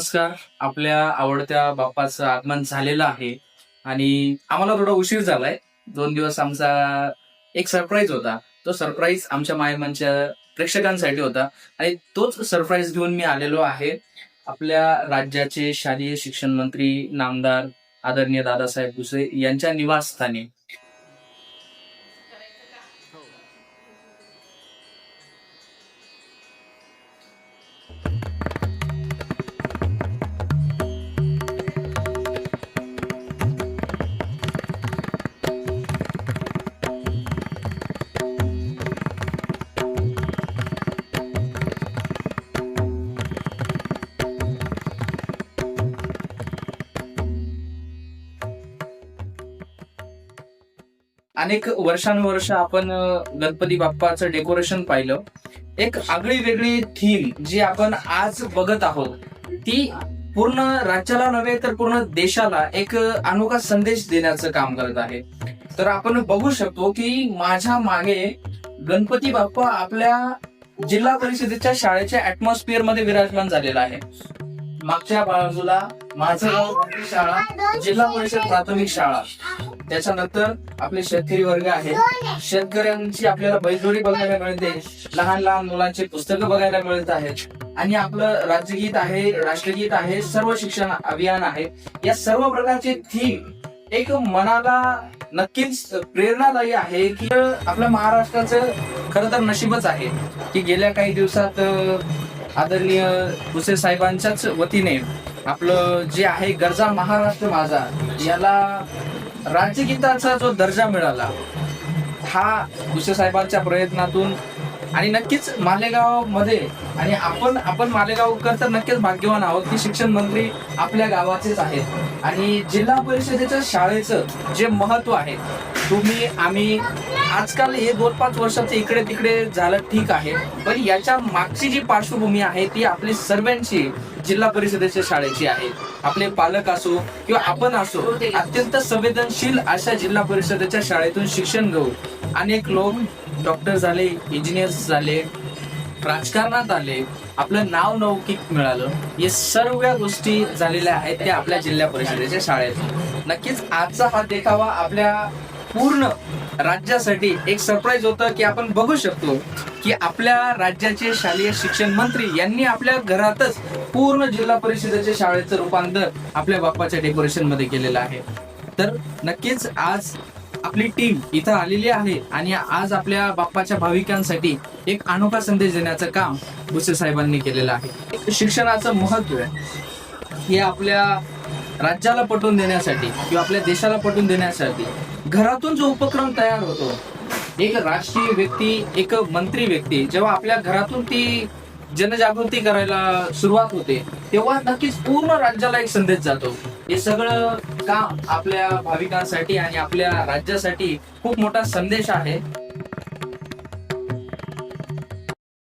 नमस्कार. आपल्या आवडत्या बाप्पाचं आगमन झालेलं आहे. आणि आम्हाला थोडा उशीर झालाय. दोन दिवस आमचा एक सरप्राईज होता. तो सरप्राईज आमच्या मायमांच्या प्रेक्षकांसाठी होता. आणि तोच सरप्राईज घेऊन मी आलेलो आहे. आपल्या राज्याचे शालेय शिक्षण मंत्री नामदार आदरणीय दादासाहेब भुसे यांच्या निवासस्थानी. अनेक वर्षानुवर्ष आपण गणपती बाप्पाचं डेकोरेशन पाहिलं. एक आगळी वेगळी थीम जी आपण आज बघत आहोत ती पूर्ण राज्याला नव्हे तर पूर्ण देशाला एक अनोखा संदेश देण्याचं काम करत आहे. तर आपण बघू शकतो की माझ्या मागे गणपती बाप्पा आपल्या जिल्हा परिषदेच्या शाळेच्या ऍटमॉस्फिअरमध्ये विराजमान झालेला आहे. मागच्या बाजूला माझं गाव गांधी शाळा जिल्हा परिषद प्राथमिक शाळा. त्याच्यानंतर आपले शेतकरी वर्ग आहे. शेतकऱ्यांची आपल्याला बैलजोडी बघायला मिळते. लहान लहान मुलांची पुस्तकं बघायला मिळत आहेत. आणि आपलं राज्यगीत आहे राष्ट्रगीत आहे सर्व शिक्षण अभियान आहे. या सर्व प्रकारचे थीम एक मनाला नक्कीच प्रेरणादायी आहे की आपल्या महाराष्ट्राचं खरं तर नशीबच आहे. की गेल्या काही दिवसात आदरणीय भुसे साहेबांच्याच वतीने आपलं जे आहे गरजा महाराष्ट्र माझा याला राज्यगीताचा जो दर्जा मिळाला हा भुसे साहेबांच्या प्रयत्नातून आणि नक्कीच मालेगावमध्ये आणि आपण आपण मालेगावकर तर नक्कीच भाग्यवान आहोत की शिक्षण मंत्री आपल्या गावाचेच आहेत. आणि जिल्हा परिषदेच्या शाळेचं जे महत्त्व आहे तुम्ही आम्ही आजकाल हे दोन पाच वर्षाचे इकडे तिकडे झालं ठीक आहे पण याच्या मागची जी पार्श्वभूमी आहे ती आपली सर्वांची जिल्हा परिषदेच्या शाळेची आहे. आपले पालक असो किंवा आपण असो अत्यंत संवेदनशील अशा जिल्हा परिषदेच्या शाळेतून शिक्षण घेऊ. अनेक लोक डॉक्टर झाले इंजिनियर्स झाले राजकारणात आले आपलं नाव नौकिक मिळालं हे सर्व गोष्टी झालेल्या आहेत त्या आपल्या जिल्हा परिषदेच्या शाळेत. नक्कीच आजचा हा देखावा आपल्या पूर्ण राज्यासाठी एक सरप्राईज होतं की आपण बघू शकतो की आपल्या राज्याचे शालेय शिक्षण मंत्री यांनी आपल्या घरातच पूर्ण जिल्हा परिषदेच्या शाळेचं रूपांतर आपल्या बाप्पाच्या डेकोरेशनमध्ये केलेलं आहे. तर नक्कीच आज आपली टीम इथं आलेली आहे आणि आज आपल्या बाप्पाच्या भाविकांसाठी एक अनोखा संदेश देण्याचं काम भुसे साहेबांनी केलेलं आहे. शिक्षणाचं महत्त्व हे आपल्या राज्याला पटवून देण्यासाठी किंवा आपल्या देशाला पटवून देण्यासाठी घरातून जो उपक्रम तयार होतो एक राष्ट्रीय व्यक्ती एक मंत्री व्यक्ती जेव्हा आपल्या घरातून ती जनजागृती करायला सुरुवात होते तेव्हा नक्कीच पूर्ण राज्याला एक संदेश जातो. हे सगळं काम आपल्या भाविकांसाठी आणि आपल्या राज्यासाठी खूप मोठा संदेश आहे.